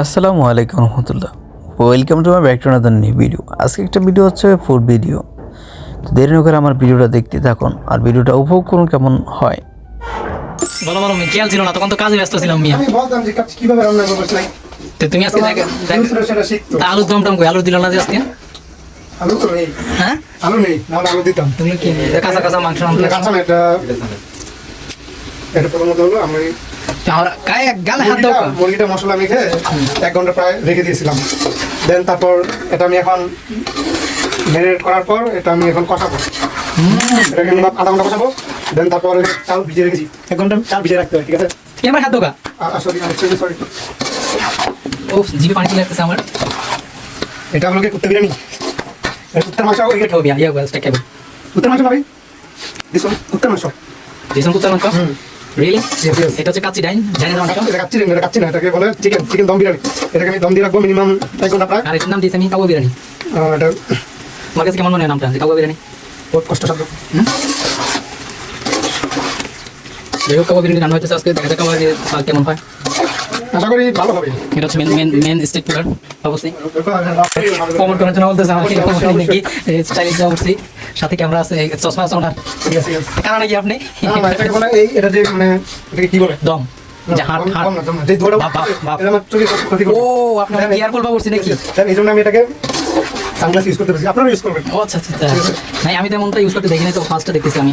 আসসালামু আলাইকুম রহমতুল্লাহ। Welcome to my back to another new video আজকে একটা ভিডিও হচ্ছে ফুড ভিডিও তো দেরি না করে আমার ভিডিওটা দেখতে থাকুন আর ভিডিওটা উপভোগ করুন কেমন হয়। বলো বলো খেয়াল ছিল না তখন তো কাজে ব্যস্ত ছিলাম মিয়া। আমি বলতাম যে কীভাবে রান্না করব তো তুমি আজকে দম টম আলু দিল না যে আজকে? আলু তো নেই। হ্যাঁ? আলু নেই নাহলে আলু দিতাম। তুমি কি কাঁচা কাঁচা মাংস কাঁচা এটা এটা প্রথমত হলো আমি আমরা গায়ে গালে হাত দাও মুরগিটা- মশলা মেখে এক ঘণ্টা প্রায় রেখে দিয়েছিলাম। দেন তারপর এটা আমি এখন ম্যারিনেট করার পর এটা আমি এখন কষাবো। এটাকে আমি আধা ঘণ্টা কষাবো। দেন তারপর চাল ভিজিয়ে রেখেছি। এক ঘণ্টা চাল ভিজিয়ে রাখতে হয় ঠিক আছে? এবার হাত দোকা সরি সরি ও জিভে পানি চলে আসতেছে আমার। এটা হলো কি কুত্তা বিরিয়ানি। কুত্তার মাংস এটা হবে ইয়া গাছ টাকা কুত্তার মাংস ভাবি দিস কুত্তার মাংস। দিছেন কুত্তার মাংস? হুম। Really Yes, yes. এটা হচ্ছে কাচ্চি ডাইন। জানি এটা কাচ্চি না এটা কাচ্চি না এটাকে বলে চিকেন চিকেন দম বিরিয়ানি। এটাকে আমি দম দিয়ে রাখব মিনিমাম এক ঘণ্টা প্রায়। আর এটার নাম দিয়েছি আমি কাবু বিরিয়ানি। এটা তোমার কাছে কেমন মনে হয় নামটা? কাবু বিরিয়ানি? বহুত কষ্টসাধ্য। যাই হোক কাবু বিরিয়ানি রান্না হচ্ছে আজকে দেখা যাক কাবু কেমন হয়। আশা করি ভালো হবে। এটা হচ্ছে main main main state player অবশ্যই। কমেন্ট করার জন্য বলতেছে আমাকে কমেন্ট নাকি অবশ্যই। সাথে ক্যামেরা আছে? চশমা আছে ওনার কারণ নাকি আপনি? এই এটা যে মানে এটাকে কি বলে? দম। যে হাট হাট। যে বাপ, বাপ, ও করছি নাকি? এই জন্য আমি এটাকে সানগ্লাস ইউজ করতে পারছি। আপনারা ইউজ করবেন। ও আচ্ছা আচ্ছা আচ্ছা। নাই আমি তেমনটা ইউজ করতে দেখি নাই তো ফার্স্টে দেখতেছি আমি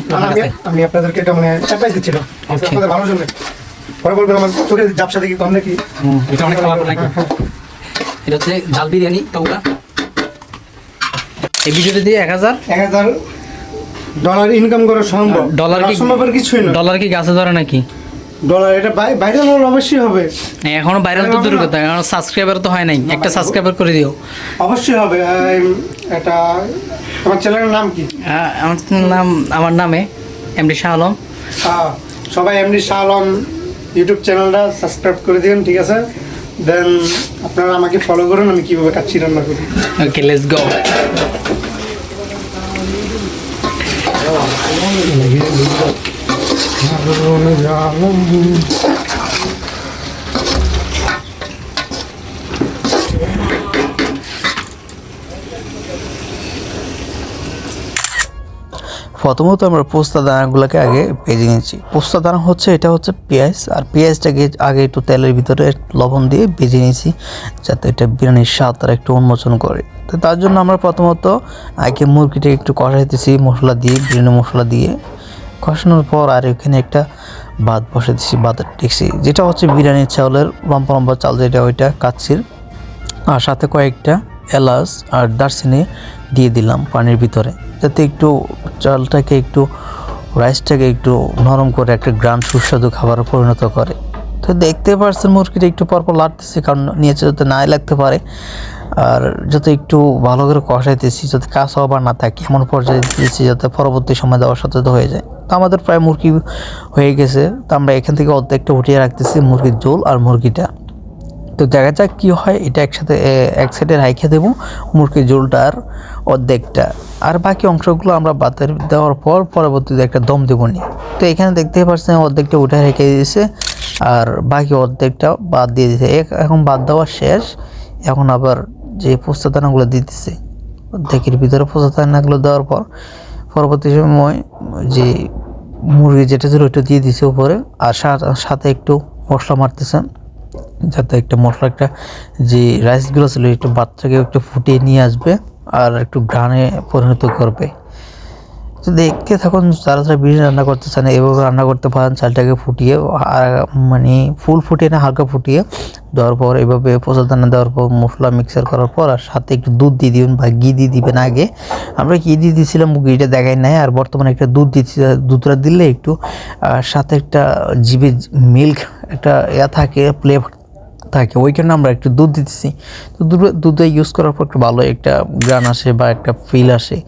আমি আপনাদেরকে এটা মানে অ্যাডভাইস দিচ্ছিলাম আপনাদের ভালোর জন্য। পরে বলবেন আমার চোখে জাপসা দেখি কম নাকি এটা অনেক খাবার নাকি? এটা হচ্ছে ঝাল বিরিয়ানি কাউকা এই ভিডিওতে দিয়ে এক হাজার? এক হাজার ডলার ইনকাম করা সম্ভব। ডলার কি সম্ভব আর কিছুই না। ডলার কি গাছে ধরে নাকি? ডলার এটা বাইরে হলে অবশ্যই হবে। হ্যাঁ, এখনও ভাইরাল তো দূরের কথা কারণ সাবস্ক্রাইবার তো হয় নাই। একটা সাবস্ক্রাইবার করে দিও। অবশ্যই হবে। এটা আমার চ্যানেলের নাম কি? আমার নাম আমার নামে এমডি শাহ আলম। সবাই এমনি শাহ আলম ইউটিউব চ্যানেলটা সাবস্ক্রাইব করে দিন ঠিক আছে? দেন আপনারা আমাকে ফলো করুন আমি কীভাবে কাচ্চি রান্না করি। ওকে লেটস গো প্রথমত আমরা পোস্তা দানাগুলোকে আগে ভেজে নিয়েছি পোস্তা দানা হচ্ছে, এটা হচ্ছে পেঁয়াজ, আর পেঁয়াজটাকে আগে একটু তেলের ভিতরে লবণ দিয়ে ভেজে নিয়েছি যাতে এটা বিরিয়ানির স্বাদ তারা একটু উন্মোচন করে। তো তার জন্য আমরা প্রথমত আগে মুরগিটাকে একটু কষাইতেছি, মশলা দিয়ে বিরিয়ানি মশলা দিয়ে। কষানোর পর আর এখানে একটা ভাত বসে দিচ্ছি ভাতের টেক্সি, যেটা হচ্ছে বিরিয়ানির চাউলের লম্বা লম্বা চাল, যেটা ওইটা কাচ্ছির। আর সাথে কয়েকটা এলাচ আর দারচিনি দিয়ে দিলাম পানির ভিতরে, যাতে একটু চালটাকে একটু, রাইসটাকে একটু নরম করে একটা গ্রান সুস্বাদু খাবারে পরিণত করে। তো দেখতে পারছেন মুরগিটা একটু পরপর লাড়তেছি কারণ নিয়েছে যাতে নাই লাগতে পারে। আর যাতে একটু ভালো করে কষাইতেছি, যাতে কাঁচা আবার না থাকে, এমন পর্যায়ে দিয়েছি যাতে পরবর্তী সময় দেওয়ার সাথে হয়ে যায়। তো আমাদের প্রায় মুরগি হয়ে গেছে। তো আমরা এখান থেকে অর্ধেকটা উঠিয়ে রাখতেছি মুরগির ঝোল আর মুরগিটা। তো দেখা যাক কী হয়, এটা একসাথে এক সাইডে রাইখে দেবো মুরগির ঝোলটার অর্ধেকটা। আর বাকি অংশগুলো আমরা বাতের দেওয়ার পর পরবর্তীতে একটা দম দেবো নি। তো এখানে দেখতে পাচ্ছেন অর্ধেকটা উঠে রেখে দিয়েছে, আর বাকি অর্ধেকটা বাদ দিয়ে দিয়েছে। এখন বাদ দেওয়া শেষ, এখন আবার যে পোস্তা দানাগুলো দিতেছে, অর্ধেকের ভিতরে পোস্তা দানাগুলো দেওয়ার পর পরবর্তী সময় যে মুরগি যেটা ছিল ওইটা দিয়ে দিছে উপরে, আর সাথে একটু মশলা মারতেছে যাতে একটা মশলা, একটা যে রাইসগুলো ছিল, একটু বাচ্চাকে একটু ফুটিয়ে নিয়ে আসবে আর একটু ঘ্রাণে পরিণত করবে। তো দেখতে থাকুন, যারা যারা বিরিয়ানি রান্না করতে চান, এভাবে রান্না করতে পারেন, চালটাকে ফুটিয়ে মানে ফুল ফুটিয়ে না, হালকা ফুটিয়ে দেওয়ার পর, এভাবে পোষা দানা দেওয়ার পর, মশলা মিক্সার করার পর, আর সাথে একটু দুধ দিয়ে দিবেন, বা ঘি দিয়ে দিবেন আগে। আমরা ঘি দিয়ে দিয়েছিলাম, ঘিটা দেখাই নাই, আর বর্তমানে একটা দুধ দিচ্ছি দুধটা দিলে একটু সাথে একটা জিভে মিল্ক একটা ইয়া থাকে ফ্লেভার থাকে ওইখানে আমরা একটু দুধ দিতেছি। তো দুধ দুধে ইউজ করার পর একটু ভালো একটা গ্রান আসে, বা একটা ফিল আসে।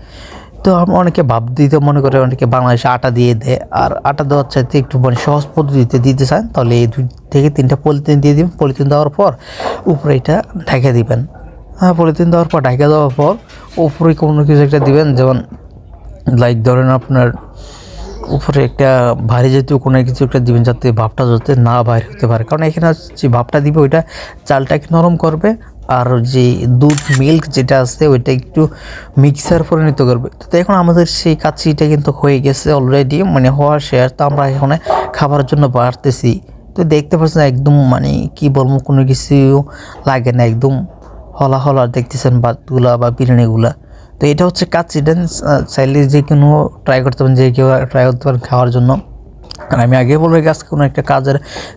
তো অনেকে ভাব দিতে মনে করে, অনেকে বাংলাদেশে আটা দিয়ে দেয়। আর আটা দেওয়ার চাইতে একটু মানে সহজ পদ্ধতিতে দিতে চান, তাহলে এই দুই থেকে তিনটা পলিথিন দিয়ে দিবেন। পলিথিন দেওয়ার পর উপরে এটা ঢেকে দিবেন। হ্যাঁ পলিথিন দেওয়ার পর ঢেকে দেওয়ার পর উপরে কোনো কিছু একটা দিবেন, যেমন লাইক ধরেন আপনার উপরে একটা ভারী জাতীয় কোনো কিছু, একটা দিবেন যাতে ভাপটা যাতে না বাইরে হতে পারে। কারণ এখানে যে ভাপটা দিবে, ওইটা চালটাকে নরম করবে আর যে দুধ মিল্ক যেটা আছে, ওইটা একটু মিক্সার পরিণত করবে। তো এখন আমাদের সেই কাচিটা কিন্তু হয়ে গেছে অলরেডি মানে হওয়ার শেয়ার তো আমরা এখানে খাবারের জন্য বাড়তেছি। তো দেখতে পাচ্ছেন, একদম মানে কি বলব, কোনো কিছু লাগে না। একদম হলা হলা দেখতেছেন ভাতগুলা বা বিরিয়ানিগুলা। তো এটা হচ্ছে কাচ্চি ড্যান্স চাইলে যে কোনো ট্রাই করতে পারেন, যে কেউ ট্রাই করতে পারেন খাওয়ার জন্য। আর আমি আগে বলে গেছি আজকে কোনো একটা কাজের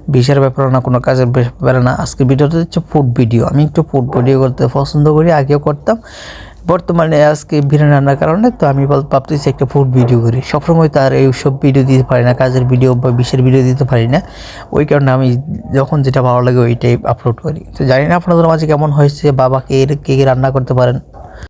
বিষয়ের ব্যাপারে না, কোনো কাজের ব্যাপারে না। আজকে ভিডিওটা হচ্ছে ফুড ভিডিও আমি একটু ফুড ভিডিও করতে পছন্দ করি, আগেও করতাম। বর্তমানে আজকে বিরিয়ানি রান্নার কারণে তো আমি বল- ভাবতেছি একটা ফুড ভিডিও করি। সবসময় তো আর এইসব ভিডিও দিতে পারি না, কাজের ভিডিও বা বিষয়ের ভিডিও দিতে পারি না। ওই কারণে আমি যখন যেটা ভালো লাগে ওইটাই আপলোড করি। তো জানি না আপনাদের মাঝে কেমন হয়েছে এর কে কে রান্না করতে পারেন।